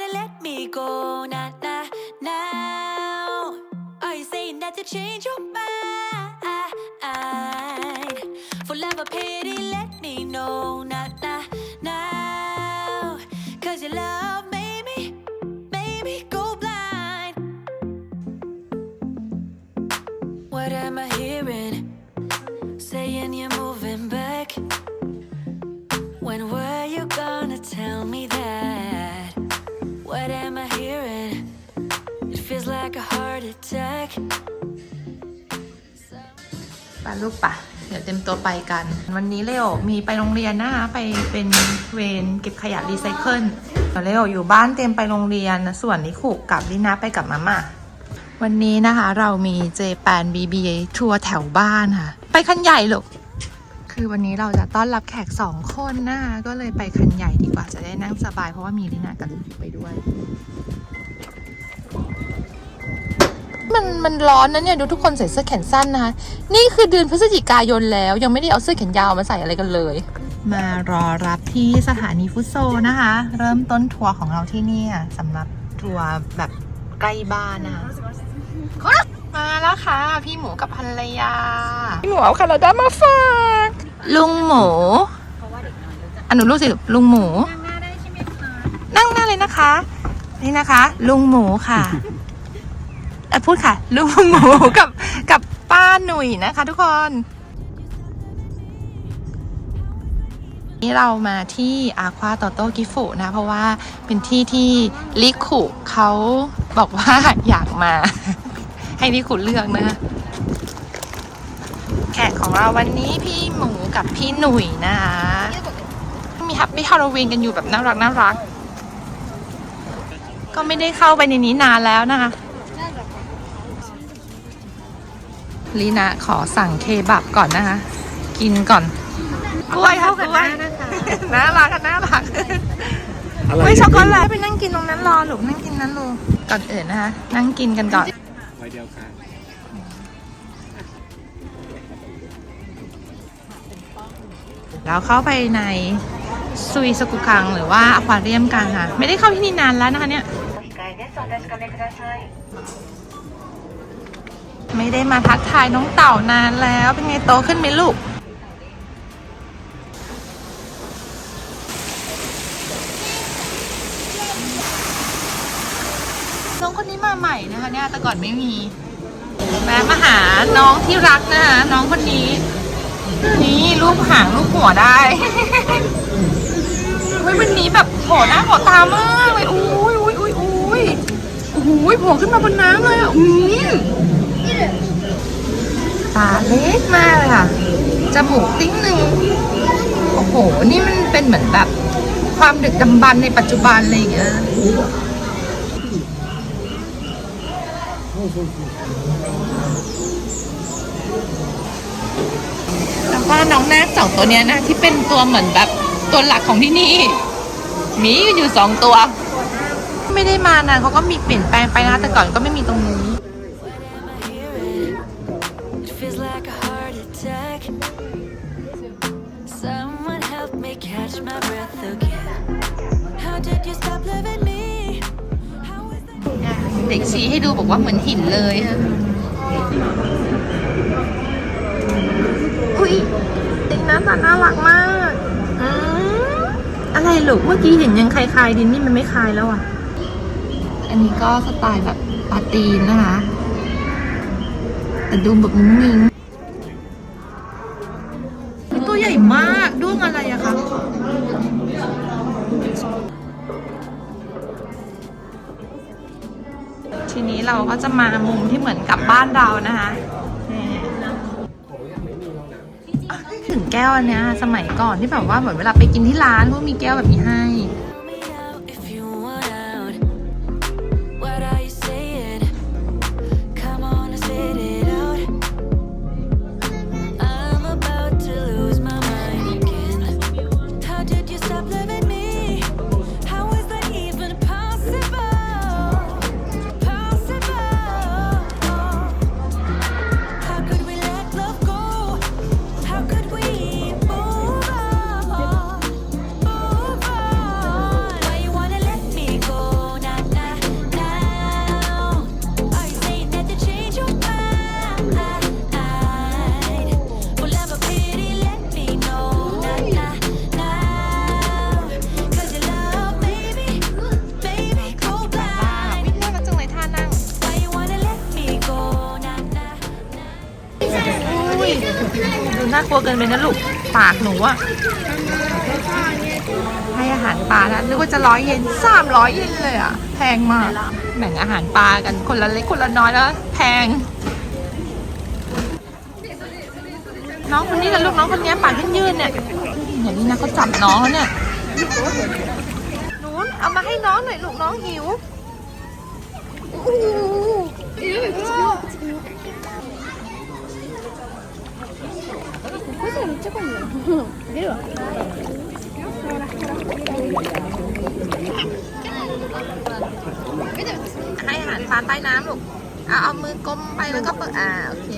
wanna let me go, nah, nah, now. Are you saying that to change your mind? ไปลูกปะเดี๋ยวเต็มตัวไปกัน วันนี้เลโอมีไปโรงเรียนนะคะไปเป็นเวรเก็บขยะรีไซเคิลเลโออยู่บ้านเตรียมไปโรงเรียนส่วนนิคุกับลินาไปกับมาม่าวันนี้นะคะเรามีเจแปนบีบีทัวร์แถวบ้านค่ะ ไปคันใหญ่ลูกคือวันนี้เราจะต้อนรับแขกสองคนนะคะก็เลยไปคันใหญ่ดีกว่าจะได้นั่งสบายเพราะว่ามีลินากับลินไปด้วย มันมันร้อนนะเนี่ยดูทุกคนใส่เสื้อแขนสั้นนะคะ นี่คือเดือนพฤศจิกายนแล้ว ยังไม่ได้เอาเสื้อแขนยาวมาใส่อะไรกันเลย มารอรับที่สถานีฟุตโซนะคะ เริ่มต้นทัวร์ของเราที่เนี่ยสำหรับทัวร์แบบใกล้บ้านนะคะมาแล้วค่ะ พี่หมูกับภรรยา พี่หมูเอาคาราดามาฝากลุงหมูอันหนูรู้สิลุงหมู นั่งหน้าเลยนะคะ นี่นะคะ ลุงหมูค่ะ เออพูดค่ะลุงหมูกับกับป้าหนุ่ยนะคะทุกคน นี่เรามาที่อาควาโตโตกิฟุนะ เพราะว่าเป็นที่ที่ลิคุเขาบอกว่าอยากมา ให้ลิคุเลือกนะ แขกของเราวันนี้พี่หมูกับพี่หนุ่ยนะคะมีฮับปี้ฮาโลวีนกันอยู่แบบน่ารักน่ารัก ก็ไม่ได้เข้าไปในนี้นานแล้วนะคะ ลีนะขอสั่งเคบับก่อนนะคะ กินก่อน กล้วยค่ะกล้วยน่ารักกันน่ารักเฮ้ยช็อกโกแลตไปนั่งกินตรงนั้นรอหลูกนั่งกินนั้นลูกก่อนอื่นนะคะ นั่งกินกันก่อนไว้เดียวกันแล้วเข้าไปในซุยสกุคังหรือว่าอควาเรียมกันค่ะ ไม่ได้เข้าที่นี่นานแล้วนะคะเนี่ย ไม่ได้มาทักทายน้องเต่านานแล้วเป็นไงโตขึ้นไหมลูก น้องคนนี้มาใหม่นะคะเนี่ยแต่ก่อนไม่มีแวะมาหาน้องที่รักนะคะน้องคนนี้ นี่รูปหางรูปหัวได้เฮ้ยวันนี้แบบโผล่หน้าโผล่ตามากเลยอุ้ยอุ้ยอุ้ยอุ้ยโอ้โหโผล่ขึ้นมาบนน้ำเลยอะอืมาเล็กมากเลยค่ะ จมูกติ้งหนึ่งโอ้โห นี่มันเป็นเหมือนแบบ ความดึกดำบรรในปัจจุบันอะไรอย่างเงี้ยแล้วก็น้องนาคสองตัวเนี้ยนะ ที่เป็นตัวเหมือนแบบตัวหลักของที่นี่มีอยู่สองตัว ไม่ได้มานานเขาก็มีเปลี่ยนแปลงไปนะแต่ก่อนก็ไม่มีตรงนี้ เด็กชี้ให้ดูบอกว่าเหมือนหินเลยค่ะอุ้ยเด็กน้าตาน่ารักมากอืมอะไรลูกเมื่อกี้เห็นยังคลายๆดินนี่มันไม่คลายแล้วอะ อันนี้ก็สไตล์แบบปาตีนนะคะ แต่ดูแบบนิ่งๆ เราก็จะมามุมที่เหมือนกับบ้านเรานะคะ ถึงแก้วอันเนี้ยสมัยก่อนที่แบบว่าเหมือนเวลาไปกินที่ร้านก็มีแก้วแบบนี้ให้ นไปนะลูกปากหนูอะให้อาหารปลานะนึกว่าจะร้อยเยนสามร้อยเยนเลยอะแพงมากแบ่งอาหารปลากันคนละเล็กคนละน้อยแล้วแพง น้องคนนี้กับลูกน้องคนนี้ปากยืนเนี่ยอย่างนี้นะเขาจับน้องแล้วเนี่ยหนูเอามาให้น้องหน่อยลูกน้องหิว ให้อาหารปลาใต้น้ำลูกเอาเอามือกลมไปแล้วก็เปิดอ่าโอเค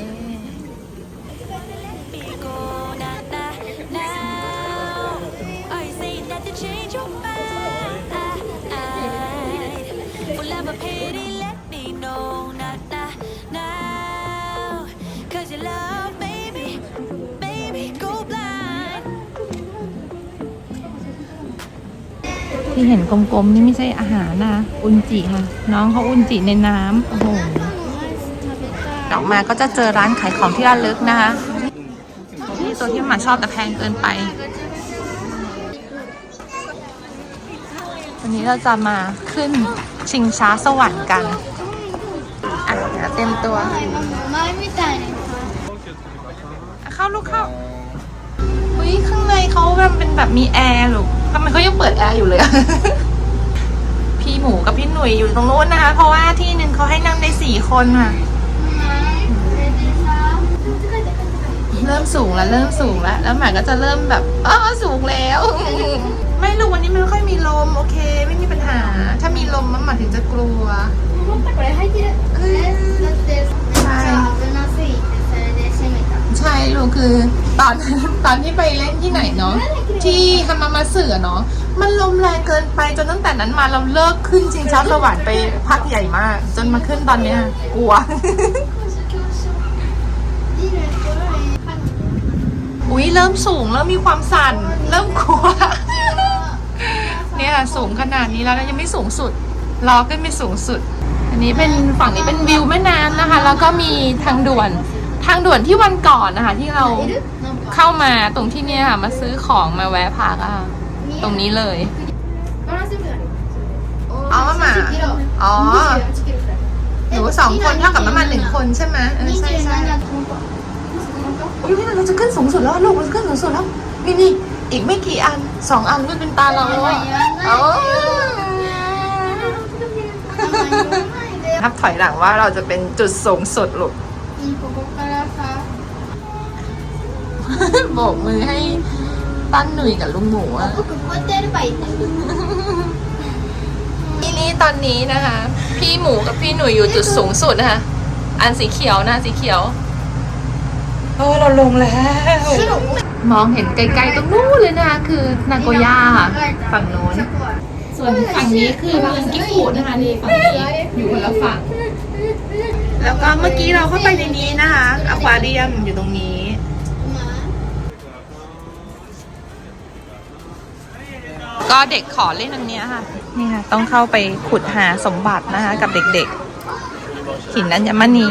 ที่เห็นกลมๆนี่ไม่ใช่อาหารนะอุนจิค่ะ น้องเขาอุนจิในน้ำโอ้โหออกมาก็จะเจอร้านขายของที่ระลึกนะคะนี่ตัวที่หมาชอบแต่แพงเกินไป วันนี้เราจะมาขึ้นชิงช้าสวรรค์กันอะเต็มตัวเข้าลูกเข้าอุ้ยข้างในเขาแบบเป็นแบบมีแอร์ลูอ ทำไมเขายังเปิดแอร์อยู่เลย พี่หมูกับพี่หนุ่ยอยู่ตรงโน้นนะคะ เพราะว่าที่หนึ่งเขาให้นั่งได้สี่คนอะ เริ่มสูงแล้วเริ่มสูงแล้ว แล้วหมาก็จะเริ่มแบบอ๋อสูงแล้ว ไม่ลูกวันนี้ไม่ค่อยมีลม โอเค ไม่มีปัญหา ถ้ามีลมมันหมาถึงจะกลัว ใช่ลูกคือ ตอนตอนที่ไปเล่นที่ไหนเนาะที่ฮามามาเสือเนาะมันลมแรงเกินไปจนตั้งแต่นั้นมาเราเลิกขึ้นจริงช้าสวรรค์ไปพักใหญ่มาก จนมาขึ้นตอนเนี้ยกลัว อุ้ยเริ่มสูงแล้วมีความสั่น เริ่มกลัว เนี่ยสูงขนาดนี้แล้วยังไม่สูงสุดรอขึ้นไปสูงสุด อันนี้เป็นฝั่งนี้เป็นวิวแม่น้ำนะคะ แล้วก็มีทางด่วนทางด่วนที่วันก่อนนะคะ ที่เรา เข้ามาตรงที่เนี่ยค่ะ มาซื้อของมาแวะพักอะ ตรงนี้เลย อ๋อมาหมาอ๋อ หนูสองคนเท่ากับน้ำมานหนึ่งคนใช่ไหมใช่ใช่อุ้ยนี่เราจะขึ้นสูงสุดแล้วลูกเราจะขึ้นสูงสุดแล้วนี่นี่อีกไม่กี่อันสองอันมันเป็นตาเราแล้วอ๋อนับถอยหลังว่าเราจะเป็นจุดสูงสุดลูก โบกมือให้ตั้นหนุ่ยกับลุงหมูอะ ก็เต้นไปทีนี้ตอนนี้นะคะ พี่หมูกับพี่หนุ่ยอยู่จุดสูงสุดนะคะ อันสีเขียวนะสีเขียวเออเราลงแล้วมองเห็นไกลๆตรงนู้นเลยนะคะคือนาโกย่าค่ะฝั่งโน้น ส่วนฝั่งนี้คือเมืองกิกุนะคะนี่ฝั่งนี้อยู่คนละฝั่ง แล้วก็เมื่อกี้เราเข้าไปในนี้นะคะอควาเรียมอยู่ตรงนี้ ก็เด็กขอเล่นอันเนี้ยค่ะ นี่ค่ะ ต้องเข้าไปขุดหาสมบัตินะคะ กับเด็กๆ หินอัญมณี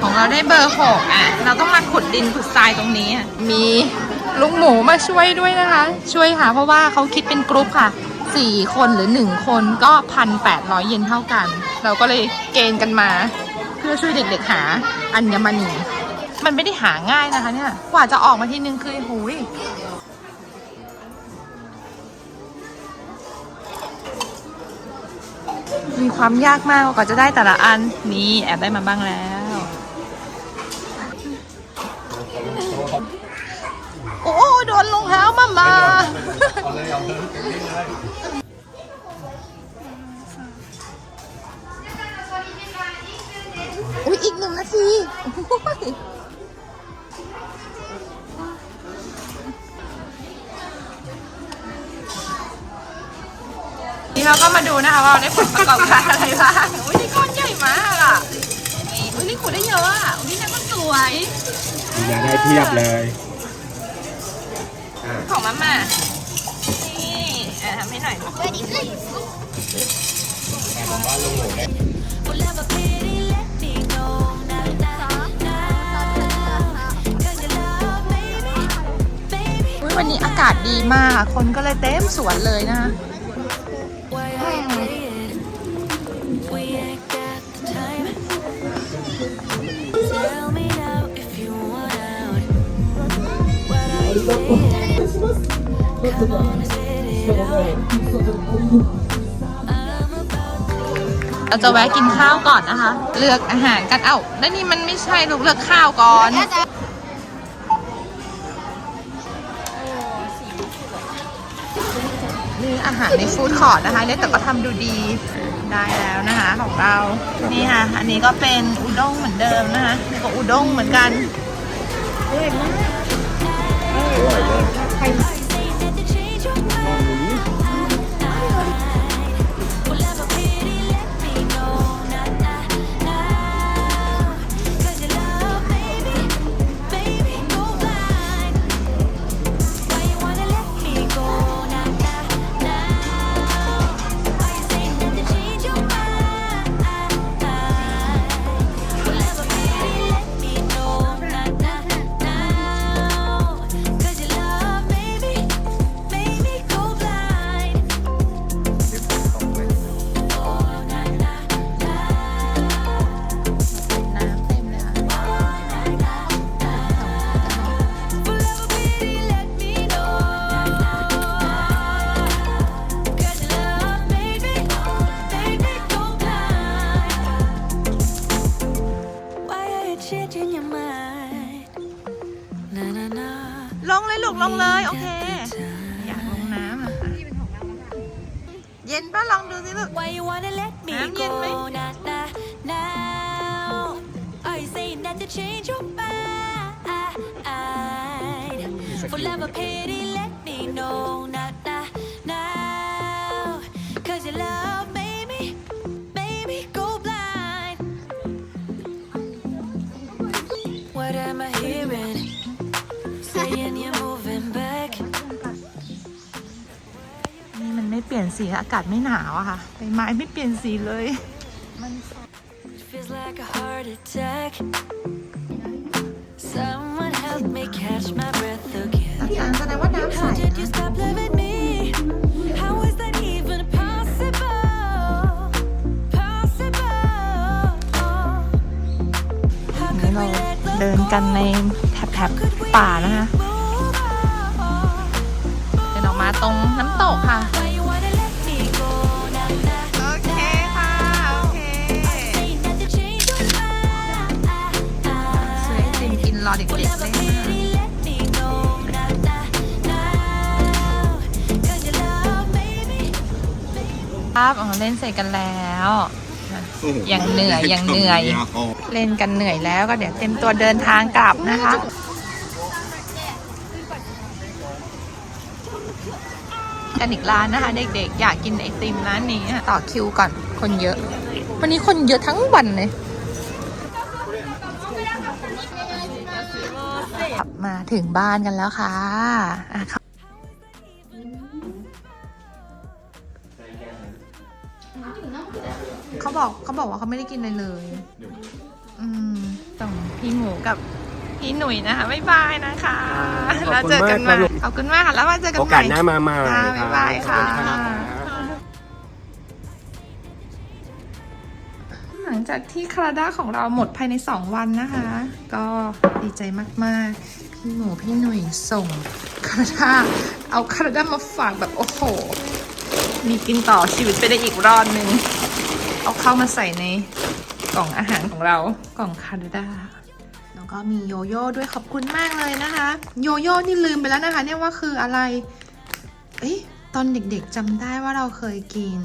ของเราได้เบอร์หกอะ เราต้องมาขุดดินขุดทรายตรงนี้อะมีลุงหมูมาช่วยด้วยนะคะ ช่วยหาเพราะว่าเขาคิดเป็นกรุ๊ปค่ะสี่คนหรือหนึ่งคนก็พันแปดร้อยเยนเท่ากัน เราก็เลยเกณฑ์กันมา เพื่อช่วยเด็กๆหาอัญมณี มันไม่ได้หาง่ายนะคะเนี่ย กว่าจะออกมาทีนึงคือหูย ความยากมากกว่าจะได้แต่ละอัน นี่แอบได้มาบ้างแล้ว รได้ผลประกอบการอะไรบ้างอุ้ยนี่ก้อนใหญ่มากอะอุ้ยนี่ขุดได้เยอะอะอุ้ยนี่ก็สวยอยากได้เพียบเลยของมาม่านี่อะทำให้หน่อย Full of a pity, let me know na na now. Cause your love, baby, าศดีมาก คนก็เลยเต็มสวนเลยนะคะ เราจะแวะกินข้าวก่อนนะคะ เลือกอาหารกันเอ้าแล้วนี่มันไม่ใช่ลูกเลือกข้าวก่อนนี่อาหารในฟู้ดคอร์ทนะคะเนี่ยแต่ก็ทำดูดีได้แล้วนะคะของเรา นี่ค่ะ อันนี้ก็เป็นอุด้งเหมือนเดิมนะคะนี่ก็อุด้งเหมือนกัน saying that to ลงเลยลูกลงเลย โอเค อยากลงน้ำอ่ะอ่ะเย็นป่ะลองดูสิลูก Why you wanna let me Nam go? Yen Mai. Nah, nah, now. Are you saying that to change your mind? Forever pity, let me know. Nah, nah, now. Cause your love made me, made me go blind. What am I เปลี่ยนสีอากาศไม่หนาวอะค่ะใบไม้ไม่เปลี่ยนสีเลย It feels like a heart attack. Someone help me catch my breath again. อาจารย์แสดงว่าน้ำใส How did you นะ stop loving me? How is that even possible? Possible. How นี่ could เรา we let love เดินกันในแถบแถบ Could we ป่านะคะ move on? เดินออกมาตรงน้ำตกค่ะ รอเด็กๆเล่น Whatever นะคะ pity, let me know. Nah, nah, now. 'Cause your love made me ครับอ๋อเล่นเสร็จกันแล้วยังเหนื่อยยังเหนื่อย เล่นกันเหนื่อยแล้วก็เดี๋ยวเต็มตัวเดินทางกลับนะคะ กันอีกร้านนะคะ เด็กๆ อยากกินไอติมร้านนี้อะต่อคิวก่อนคนเยอะ วันนี้คนเยอะทั้งวันเลย มาถึงบ้านกันแล้วค่ะอะเขาเขาบอกเขาบอกว่าเขาไม่ได้กินอะไรเลย อืมส่งพี่หมูกับพี่หนุ่ยนะคะบ๊ายบายนะคะขอบคุณแล้วเจอกันใหมากครัม่บขอบคุณมากค่ะแล้วมาเจอกันโอใหกาม่สหน้ามาใหม่ค่ะรับบ๊ายบายค่ะขอบณรับหลังจากที่คาราด้าของเราหมดภายใน 2 วันนะคะ ก็ดีใจมาก ๆ พี่หมูพี่หนุ่ยส่งคาราด้าเอาคาราด้ามาฝากแบบโอ้โห มีกินต่อชีวิตไปได้อีกรอดหนึ่งเอาเข้ามาใส่ในกล่องอาหารของเรากล่องคาราด้าแล้วก็มีโยโย่ด้วยขอบคุณมากเลยนะคะ โยโย่นี่ลืมไปแล้วนะคะ เนี่ยว่าคืออะไร เอ้ยตอนเด็กๆจำได้ว่าเราเคยกิน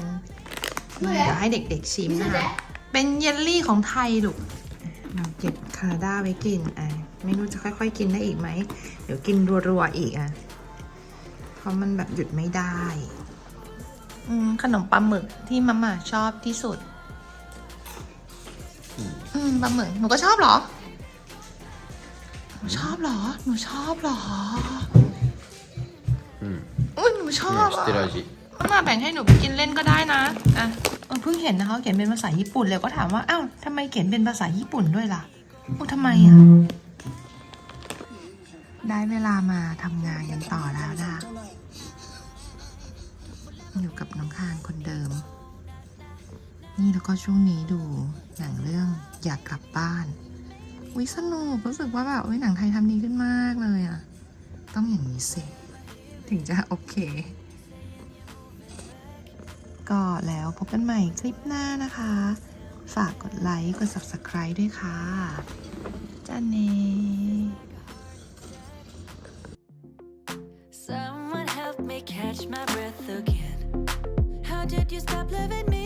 นี่เดี๋ยวให้เด็กๆชิมนะคะ เป็นเยลลี่ของไทยลูกเราเก็บคาราด้าไว้กินอะ ไม่รู้จะค่อยๆ กินได้อีกไหม เดี๋ยวกินรัวๆอีกอ่ะ เพราะมันแบบหยุดไม่ได้ อืมขนมปลาหมึกที่มาม่าชอบที่สุด อืมปลาหมึกหนูก็ชอบเหรอ หนูชอบเหรอ หนูชอบเหรอ อืม อุ้ยหนูชอบ 知 อ่ะ ってる味 มาม่าแบ่งให้หนูไปกินเล่นก็ได้นะ อ่ะเออเพิ่งเห็นนะคะเขียนเป็นภาษาญี่ปุ่นเลยก็ถามว่า อ้าวทำไมเขียนเป็นภาษาญี่ปุ่นด้วยล่ะโอ้ทำไมอ่ะ ได้เวลามาทำงานกันต่อแล้วนะคะอยู่กับน้องคานคนเดิม นี่แล้วก็ช่วงนี้ดูหนังเรื่องอยากกลับบ้านวิสนุกรู้สึกว่าแบบวิหนังไทยทำดีขึ้นมากเลยอะต้องอย่างนี้สิถึงจะโอเค ก็แล้วพบกันใหม่คลิปหน้านะคะ ฝากกดไลค์ กด subscribe ด้วยค่ะจ้าเน again. How did you stop loving me